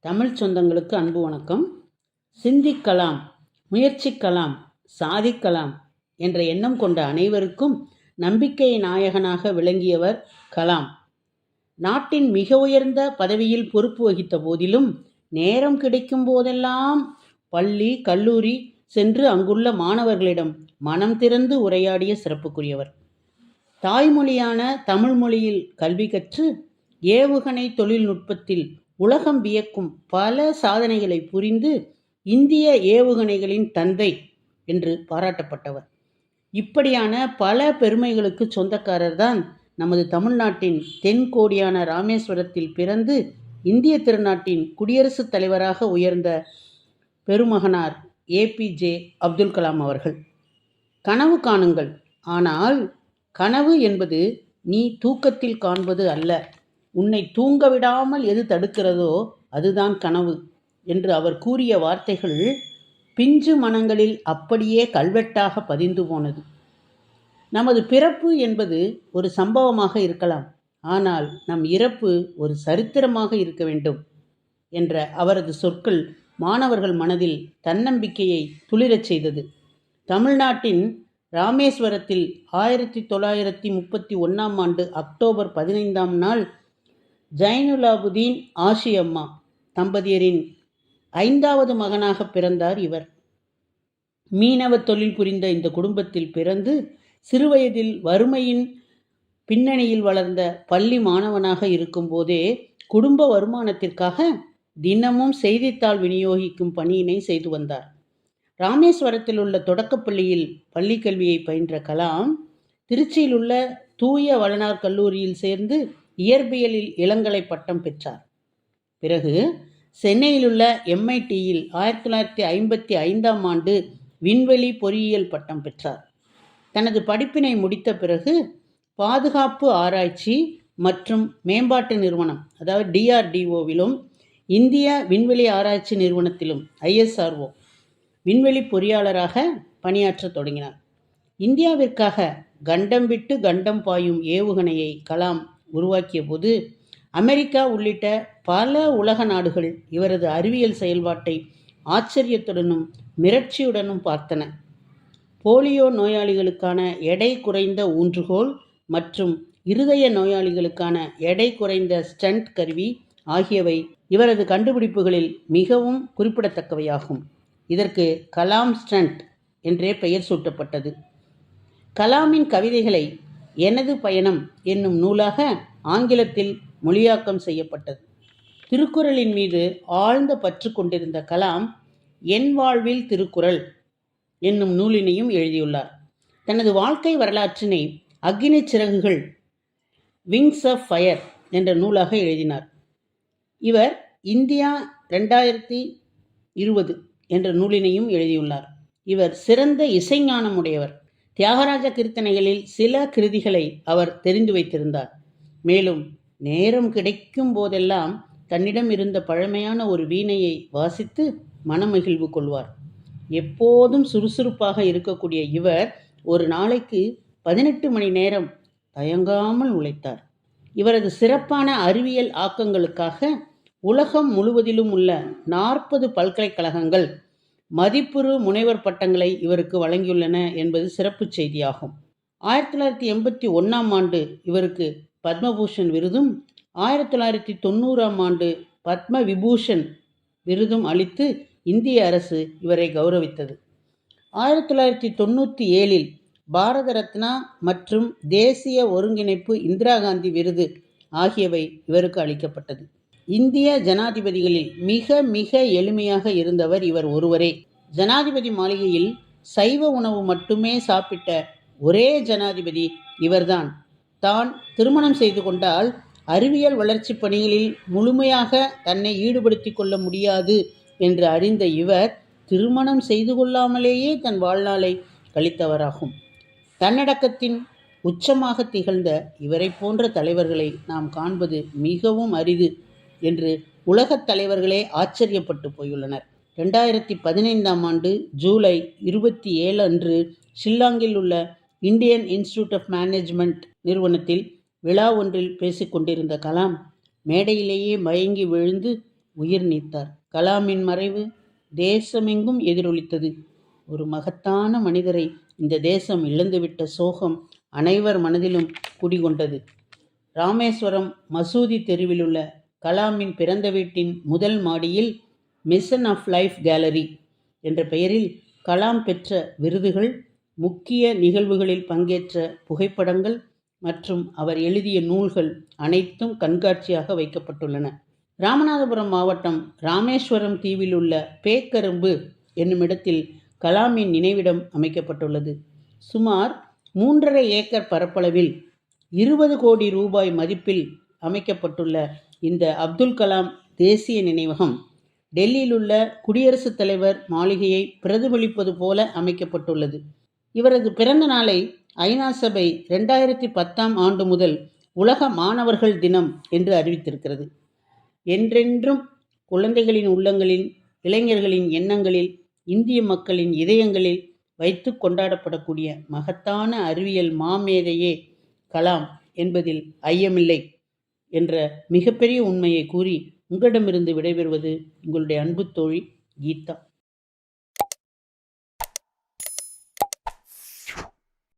தமிழ் சொந்தங்களுக்கு அன்பு வணக்கம். சிந்திக்கலாம் முயற்சிக்கலாம் சாதிக்கலாம் என்ற எண்ணம் கொண்ட அனைவருக்கும் நம்பிக்கை நாயகனாக விளங்கியவர் கலாம். நாட்டின் மிக உயர்ந்த பதவியில் பொறுப்பு வகித்த போதிலும் நேரம் கிடைக்கும் போதெல்லாம் பள்ளி கல்லூரி சென்று அங்குள்ள மாணவர்களிடம் மனம் திறந்து உரையாடிய சிறப்புக்குரியவர். தாய்மொழியான தமிழ் மொழியில் கல்வி கற்று ஏவுகணை தொழில்நுட்பத்தில் உலகம் வியக்கும் பல சாதனைகளை புரிந்து இந்திய ஏவுகணைகளின் தந்தை என்று பாராட்டப்பட்டவர். இப்படியான பல பெருமைகளுக்கு சொந்தக்காரர் தான் நமது தமிழ்நாட்டின் தென்கோடியான ராமேஸ்வரத்தில் பிறந்து இந்திய திருநாட்டின் குடியரசுத் தலைவராக உயர்ந்த பெருமகனார் ஏபிஜே அப்துல் கலாம் அவர்கள். கனவு காணுங்கள். ஆனால் கனவு என்பது நீ தூக்கத்தில் காண்பது அல்ல. உன்னை தூங்க விடாமல் எது தடுக்கிறதோ அதுதான் கனவு என்று அவர் கூறிய வார்த்தைகள் பிஞ்சு மனங்களில் அப்படியே கல்வெட்டாக பதிந்து போனது. நமது பிறப்பு என்பது ஒரு சம்பவமாக இருக்கலாம். ஆனால் நம் இறப்பு ஒரு சரித்திரமாக இருக்க வேண்டும் என்ற அவரது சொற்கள் மாணவர்கள் மனதில் தன்னம்பிக்கையை துளிரச் செய்தது. தமிழ்நாட்டின் ராமேஸ்வரத்தில் ஆயிரத்தி தொள்ளாயிரத்தி முப்பத்தி ஒன்றாம் ஆண்டு அக்டோபர் பதினைந்தாம் நாள் ஜைனுலாபுதீன் ஆஷியம்மா தம்பதியரின் ஐந்தாவது மகனாக பிறந்தார் இவர். மீனவ தொழில் புரிந்த இந்த குடும்பத்தில் பிறந்து சிறுவயதில் வறுமையின் பின்னணியில் வளர்ந்த பள்ளி மாணவனாக இருக்கும்போதே குடும்ப வருமானத்திற்காக தினமும் செய்தித்தாள் விநியோகிக்கும் பணியினை செய்து வந்தார். ராமேஸ்வரத்தில் உள்ள தொடக்கப்பள்ளியில் பள்ளி கல்வியை பயின்ற கலாம் திருச்சியில் உள்ள தூய வளனார் கல்லூரியில் சேர்ந்து இயற்பியலில் இளங்கலை பட்டம் பெற்றார். பிறகு சென்னையிலுள்ள எம்ஐடியில் ஆயிரத்தி தொள்ளாயிரத்தி ஐம்பத்தி ஐந்தாம் ஆண்டு விண்வெளி பொறியியல் பட்டம் பெற்றார். தனது படிப்பினை முடித்த பிறகு பாதுகாப்பு ஆராய்ச்சி மற்றும் மேம்பாட்டு நிறுவனம் அதாவது டிஆர்டிஓவிலும் இந்திய விண்வெளி ஆராய்ச்சி நிறுவனத்திலும் ஐஎஸ்ஆர்ஓ விண்வெளி பொறியாளராக பணியாற்றத் தொடங்கினார். இந்தியாவிற்காக கண்டம் விட்டு கண்டம் பாயும் ஏவுகணையை கலாம் உருவாக்கிய போது அமெரிக்கா உள்ளிட்ட பல உலக நாடுகள் இவரது அறிவியல் செயல்பாட்டை ஆச்சரியத்துடனும் மிரட்சியுடனும் பார்த்தன. போலியோ நோயாளிகளுக்கான எடை குறைந்த ஊன்றுகோல் மற்றும் இருதய நோயாளிகளுக்கான எடை குறைந்த ஸ்டண்ட் கருவி ஆகியவை இவரது கண்டுபிடிப்புகளில் மிகவும் குறிப்பிடத்தக்கவையாகும். இதற்கு கலாம் ஸ்டண்ட் என்றே பெயர் சூட்டப்பட்டது. கலாமின் கவிதைகளை எனது பயணம் என்னும் நூலாக ஆங்கிலத்தில் மொழியாக்கம் செய்யப்பட்டது. திருக்குறளின் மீது ஆழ்ந்த பற்று கொண்டிருந்த கலாம் என் வாழ்வில் திருக்குறள் என்னும் நூலினையும் எழுதியுள்ளார். தனது வாழ்க்கை வரலாற்றினை Agni Siragugal wings of fire என்ற நூலாக எழுதினார். இவர் இந்தியா ரெண்டாயிரத்தி இருபது என்ற நூலினையும் எழுதியுள்ளார். இவர் சிறந்த இசைஞானமுடையவர். தியாகராஜ கீர்த்தனைகளில் சில கிருதிகளை அவர் தெரிந்து வைத்திருந்தார். மேலும் நேரம் கிடைக்கும் போதெல்லாம் தன்னிடம் இருந்த பழமையான ஒரு வீணையை வாசித்து மனமகிழ்வு கொள்வார். எப்போதும் சுறுசுறுப்பாக இருக்கக்கூடிய இவர் ஒரு நாளைக்கு பதினெட்டு மணி நேரம் தயங்காமல் உழைத்தார். இவரது சிறப்பான அறிவியல் ஆக்கங்களுக்காக உலகம் முழுவதிலும் உள்ள நாற்பது பல்கலைக்கழகங்கள் மதிப்புறு முனைவர் பட்டங்களை இவருக்கு வழங்கியுள்ளன என்பது சிறப்பு செய்தியாகும். ஆயிரத்தி தொள்ளாயிரத்தி எண்பத்தி ஒன்றாம் ஆண்டு இவருக்கு பத்மபூஷன் விருதும் ஆயிரத்தி தொள்ளாயிரத்தி தொண்ணூறாம் ஆண்டு பத்ம விபூஷன் விருதும் அளித்து இந்திய அரசு இவரை கௌரவித்தது. ஆயிரத்தி தொள்ளாயிரத்தி தொண்ணூற்றி ஏழில் பாரத ரத்னா மற்றும் தேசிய ஒருங்கிணைப்பு இந்திரா காந்தி விருது ஆகியவை இவருக்கு அளிக்கப்பட்டது. இந்திய ஜனாதிபதிகளில் மிக மிக எளிமையாக இருந்தவர் இவர் ஒருவரே. ஜனாதிபதி மாளிகையில் சைவ உணவு மட்டுமே சாப்பிட்ட ஒரே ஜனாதிபதி இவர்தான். தான் திருமணம் செய்து கொண்டால் அறிவியல் வளர்ச்சி பணிகளில் முழுமையாக தன்னை ஈடுபடுத்தி கொள்ள முடியாது என்று அறிந்த இவர் திருமணம் செய்து கொள்ளாமலேயே தன் வாழ்நாளை கழித்தவராகும். தன்னடக்கத்தின் உச்சமாக திகழ்ந்த இவரை போன்ற தலைவர்களை நாம் காண்பது மிகவும் அரிது. என்று உலகத் தலைவர்களே ஆச்சரியப்பட்டு போயுள்ளனர். ரெண்டாயிரத்தி பதினைந்தாம் ஆண்டு ஜூலை இருபத்தி ஏழு அன்று ஷில்லாங்கில் உள்ள இந்தியன் இன்ஸ்டிடியூட் ஆஃப் மேனேஜ்மெண்ட் நிறுவனத்தில் விழா ஒன்றில் பேசிக்கொண்டிருந்த கலாம் மேடையிலேயே மயங்கி விழுந்து உயிர் நீத்தார். கலாமின் மறைவு தேசமெங்கும் எதிரொலித்தது. ஒரு மகத்தான மனிதரை இந்த தேசம் இழந்துவிட்ட சோகம் அனைவர் மனதிலும் குடிகொண்டது. ராமேஸ்வரம் மசூதி தெருவிலுள்ள கலாமின் பிறந்த வீட்டின் முதல் மாடியில் மிஷன் ஆஃப் லைஃப் கேலரி என்ற பெயரில் கலாம் பெற்ற விருதுகள் முக்கிய நிகழ்வுகளில் பங்கேற்ற புகைப்படங்கள் மற்றும் அவர் எழுதிய நூல்கள் அனைத்தும் கண்காட்சியாக வைக்கப்பட்டுள்ளன. ராமநாதபுரம் மாவட்டம் ராமேஸ்வரம் தீவில் உள்ள பேக்கரும்பு என்னுமிடத்தில் கலாமின் நினைவிடம் அமைக்கப்பட்டுள்ளது. சுமார் மூன்றரை ஏக்கர் பரப்பளவில் இருபது கோடி ரூபாய் மதிப்பில் அமைக்கப்பட்டுள்ள இந்த அப்துல் கலாம் தேசிய நினைவகம் டெல்லியில் உள்ள குடியரசுத் தலைவர் மாளிகையை பிரதிபலிப்பது போல அமைக்கப்பட்டுள்ளது. இவரது பிறந்த நாளை ஐநா சபை ரெண்டாயிரத்தி பத்தாம் ஆண்டு முதல் உலக மாணவர்கள் தினம் என்று அறிவித்திருக்கிறது. என்றென்றும் குழந்தைகளின் உள்ளங்களில் இளைஞர்களின் எண்ணங்களில் இந்திய மக்களின் இதயங்களில் வைத்து கொண்டாடப்படக்கூடிய மகத்தான அறிவியல் மாமேதையே கலாம் என்பதில் ஐயமில்லை. என்ற மிகப்பெரிய உண்மையை கூறி உங்களிடமிருந்து விடைபெறுவது உங்களுடைய அன்பு தோழி கீதா.